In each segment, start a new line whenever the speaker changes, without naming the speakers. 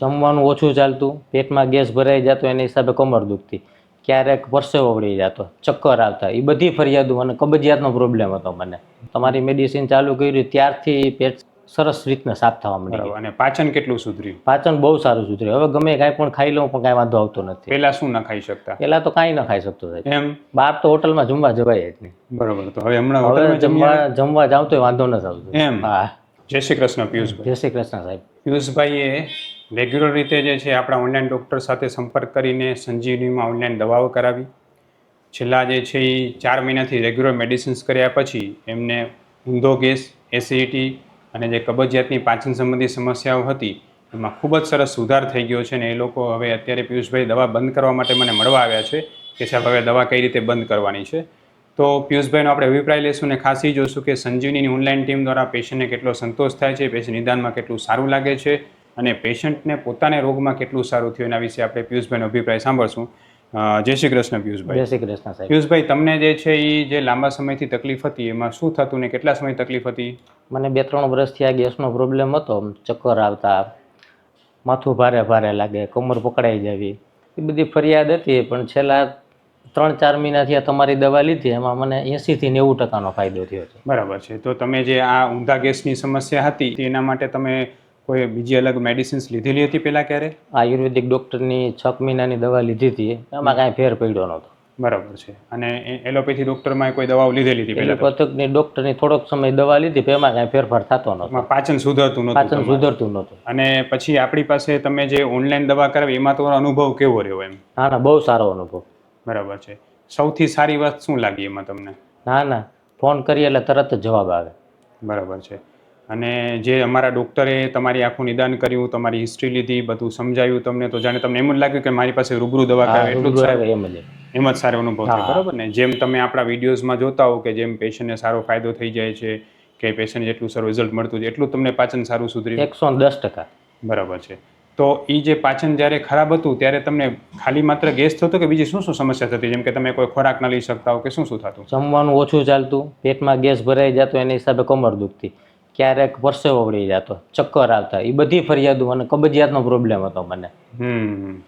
જમવાનું ઓછું ચાલતું પેટમાં ગેસ ભરાઈ જતો એના હિસાબે કમર દુખતી. ક્યારેક પરસેવો વળી જતો ચક્કર આવતા. એ બધી ફરિયાદો અને કબજિયાતનો પ્રોબ્લેમ હતો મને. તમારી મેડિસિન ચાલુ કર્યું ત્યારથી પેટ સરસ રીતના સાફ થવા માંડ્યું.
અને પાચન કેટલું સુધર્યું?
પાચન બહુ સારું સુધર્યું. હવે ગમે કાંઈ પણ ખાઈ લઉં પણ કાંઈ વાંધો આવતો નથી.
પહેલા શું ના ખાઈ શકતા?
પહેલા તો કાંઈ ના ખાઈ શકતો થાય
એમ?
બહાર તો હોટલમાં જમવા જવાય જ નહીં.
બરોબર. તો હવે હમણાં હોટલમાં જમવા
જમવા જમવા જાવ તો વાંધો નથી આવતો.
એમ?
હા.
જય શ્રી કૃષ્ણ પિયુષભાઈ.
જય શ્રી કૃષ્ણ સાહેબ.
પિયુષભાઈએ રેગ્યુલર રીતે જે છે આપણા ઓનલાઈન ડૉક્ટર સાથે સંપર્ક કરીને સંજીવનીમાં ઓનલાઈન દવાઓ કરાવી. છેલ્લા જે છે એ ચાર મહિનાથી રેગ્યુલર મેડિસિન્સ કર્યા પછી એમને ઊંધો ગેસ એસિડિટી અને જે કબજિયાતની પાચન સંબંધી સમસ્યાઓ હતી, એમાં ખૂબ જ સરસ સુધાર થઈ ગયો છે ને એ લોકો હવે અત્યારે પિયુષભાઈ દવા બંધ કરવા માટે મને મળવા આવ્યા છે કે સાહેબ હવે દવા કઈ રીતે બંધ કરવાની છે. તો પિયુષભાઈનો આપણે અભિપ્રાય લેશું ને ખાસ એ જોશું કે સંજીવનીની ઓનલાઈન ટીમ દ્વારા પેશન્ટને કેટલો સંતોષ થાય છે પેશન્ટ નિદાનમાં કેટલું સારું લાગે છે અને પેશન્ટને પોતાને રોગમાં કેટલું સારું થયું એના વિશે આપણે પિયુષભાઈનો અભિપ્રાય સાંભળશું. જય શ્રી કૃષ્ણ પિયુષભાઈ.
જય શ્રી કૃષ્ણ સાહેબ.
પિયુષભાઈ તમને જે છે એ જે લાંબા સમયથી તકલીફ હતી એમાં શું થતું ને કેટલા સમય તકલીફ હતી?
મને બે ત્રણ વર્ષથી આ ગેસનો પ્રોબ્લેમ હતો ચક્કર આવતા માથું ભારે ભારે લાગે કમર પકડાઈ જવી. એ બધી ફરિયાદ હતી પણ છેલ્લા ત્રણ ચાર મહિનાથી આ તમારી દવા લીધી એમાં મને એંસીથી નેવું ટકાનો ફાયદો થયો છે.
બરાબર છે. તો તમે જે આ ઊંધા ગેસની સમસ્યા હતી એના માટે તમે કોઈ બીજી અલગ મેડિસિન્સ લીધેલી હતી પહેલાં ક્યારે?
આયુર્વેદિક ડૉક્ટરની છ મહિનાની દવા લીધી હતી. એમાં કાંઈ ફેર પડ્યો નહોતો.
બરાબર છે. અને એલોપેથી ડૉક્ટરમાં કોઈ દવાઓ લીધેલી હતી પહેલાં
પથકની ડૉક્ટરની થોડોક સમય દવા લીધી એમાં કાંઈ ફેરફાર થતો નહોતો.
પાચન સુધરતું નહોતું
પાચન સુધરતું નહોતું.
અને પછી આપણી પાસે તમે જે ઓનલાઈન દવા કરાવી એમાં તમારો અનુભવ કેવો રહ્યો એમ?
ના ના બહુ સારો અનુભવ.
બરાબર છે. સૌથી સારી વાત શું લાગી એમાં તમને?
ના ના ફોન કરીએ એટલે તરત જ જવાબ આવે.
બરાબર છે. અને જે અમારા ડૉક્ટરે તમારી આખું નિદાન કર્યું તમારી હિસ્ટ્રી લીધી બધું સમજાયું તમને તો જાણે તમને એમ જ લાગ્યું કે મારી પાસે રૂબરૂ દવા
હા,
એટલું જ
એમ જ.
એમ જ સારો અનુભવ થાય. બરાબર ને? જેમ તમે આપણા વિડીયોઝમાં જોતા હો કે જેમ પેશન્ટને સારો ફાયદો થઈ જાય છે કે પેશન્ટ જેટલું સારું રિઝલ્ટ મળતું છે એટલું તમને પાચન સારું સુધર્યું
એકસો દસ ટકા.
બરાબર છે. તો એ જે પાચન જ્યારે ખરાબ હતું ત્યારે તમને ખાલી માત્ર ગેસ થતો કે બીજી શું શું સમસ્યા થતી? જેમ કે તમે કોઈ ખોરાક ન લઈ શકતા હો કે શું શું થતું?
જમવાનું ઓછું ચાલતું પેટમાં ગેસ ભરાઈ જતો એના હિસાબે કમર દુખતી. ક્યારેક પરસેવો વળી જતો ચક્કર આવતા એ બધી ફરિયાદો અને કબજિયાતનો પ્રોબ્લેમ હતો મને.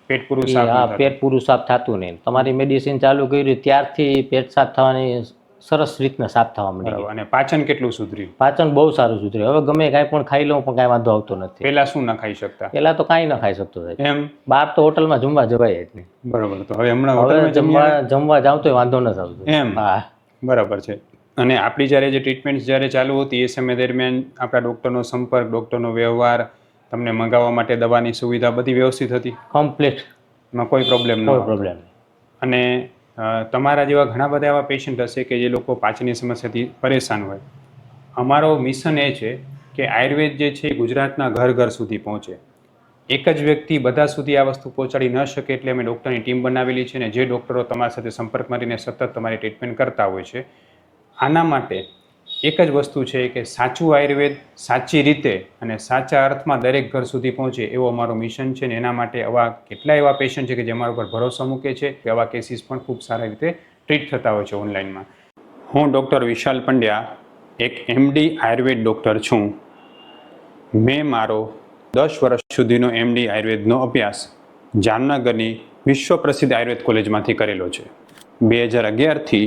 પેટ પૂરું હા.
પેટ પૂરું સાફ થતું નહીં. તમારી મેડિસિન ચાલુ કર્યું ત્યારથી પેટ સાફ થવાની સરસ રીતના સાફ થવા
મળી અને પાચન કેટલું સુધર્યું?
પાચન બહુ સારું સુધર્યું. હવે ગમે કાંઈ પણ ખાઈ લઉં પણ કાંઈ વાંધો આવતો નથી.
પહેલા શું ના ખાઈ શકતા?
પહેલા તો કાંઈ ના ખાઈ શકતો થાય
એમ?
બહાર તો હોટલમાં જમવા જવાય જ નહીં.
બરાબર. તો હવે હમણાં જમવા
જમવા જાવ તો વાંધો નથી આવતો.
એમ?
હા.
બરાબર છે. અને આપણી જ્યારે જે ટ્રીટમેન્ટ જ્યારે ચાલુ હતી એ સમય દરમિયાન આપણા ડૉક્ટરનો સંપર્ક ડૉક્ટરનો વ્યવહાર તમને મંગાવવા માટે દવાની સુવિધા બધી વ્યવસ્થિત હતી?
કમ્પ્લીટ
કોઈ પ્રોબ્લેમ ન
પ્રોબ્લેમ
અને તમારા જેવા ઘણા બધા એવા પેશન્ટ હશે કે જે લોકો પાચનની સમસ્યાથી પરેશાન હોય? અમારો મિશન એ છે કે આયુર્વેદ જે છે એ ગુજરાતના ઘર ઘર સુધી પહોંચે. એક જ વ્યક્તિ બધા સુધી આ વસ્તુ પહોંચાડી ન શકે એટલે અમે ડૉક્ટરની ટીમ બનાવેલી છે અને જે ડૉક્ટરો તમારી સાથે સંપર્ક રહીને સતત તમારી ટ્રીટમેન્ટ કરતા હોય છે આના માટે એક જ વસ્તુ છે કે સાચું આયુર્વેદ સાચી રીતે અને સાચા અર્થમાં દરેક ઘર સુધી પહોંચે એવો અમારો મિશન છે ને એના માટે આવા કેટલા એવા પેશન્ટ છે કે જે અમારા ઉપર ભરોસો મૂકે છે કે આવા કેસીસ પણ ખૂબ સારી રીતે ટ્રીટ થતા હોય છે ઓનલાઈનમાં હું ડૉક્ટર વિશાલ પંડ્યા, એક એમડી આયુર્વેદ ડૉક્ટર છું. મેં મારો દસ વર્ષ સુધીનો એમડી આયુર્વેદનો અભ્યાસ જામનગરની વિશ્વ પ્રસિદ્ધ આયુર્વેદ કોલેજમાંથી કરેલો છે. બે હજાર અગિયારથી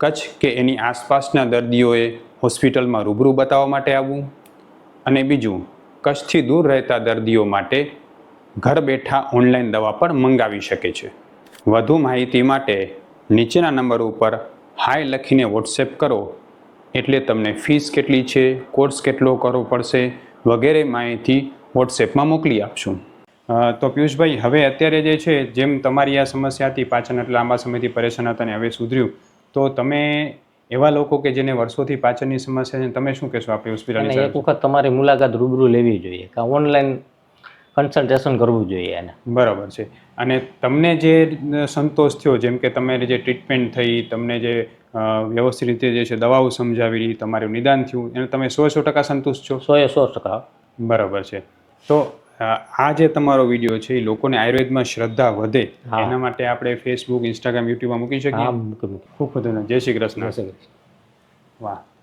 કચ્છ કે એની આસપાસના દર્દીઓએ હોસ્પિટલમાં રૂબરૂ બતાવવા માટે આવવું અને બીજું, કચ્છથી દૂર રહેતા દર્દીઓ માટે ઘર બેઠા ઓનલાઈન દવા પણ મંગાવી શકે છે. વધુ માહિતી માટે નીચેના નંબર ઉપર હાય લખીને વોટ્સએપ કરો. એટલે તમને ફીસ કેટલી છે, કોર્સ કેટલો કરવો પડશે વગેરે માહિતી વોટ્સએપમાં મોકલી આપશું. તો પિયુષભાઈ, હવે અત્યારે જે છે, જેમ તમારી આ સમસ્યાથી પાછળ એટલે લાંબા સમયથી પરેશાન હતા અને હવે સુધર્યું તો તમે એવા લોકો કે જેને વર્ષોથી પાચનની સમસ્યા છે તમે શું કહેશો આપણી હોસ્પિટલની
એક વખત તમારી મુલાકાત રૂબરૂ લેવી જોઈએ કે ઓનલાઈન કન્સલ્ટેશન કરવું જોઈએ એને.
બરાબર છે. અને તમને જે સંતોષ થયો જેમ કે તમારી જે ટ્રીટમેન્ટ થઈ તમને જે વ્યવસ્થિત રીતે જે છે દવાઓ સમજાવી તમારું નિદાન થયું એને તમે સો સો ટકા સંતુષ્ટ છો?
સો એ સો ટકા.
બરાબર છે. તો આ જે તમારો વીડિયો છે એ લોકોને આયુર્વેદમાં શ્રદ્ધા વધે. એના માટે આપણે ફેસબુક ઇન્સ્ટાગ્રામ યુટ્યુબમાં મૂકી શકીએ. ખૂબ શ્રી કૃષ્ણ.
જય શ્રી કૃષ્ણ.
વાહ.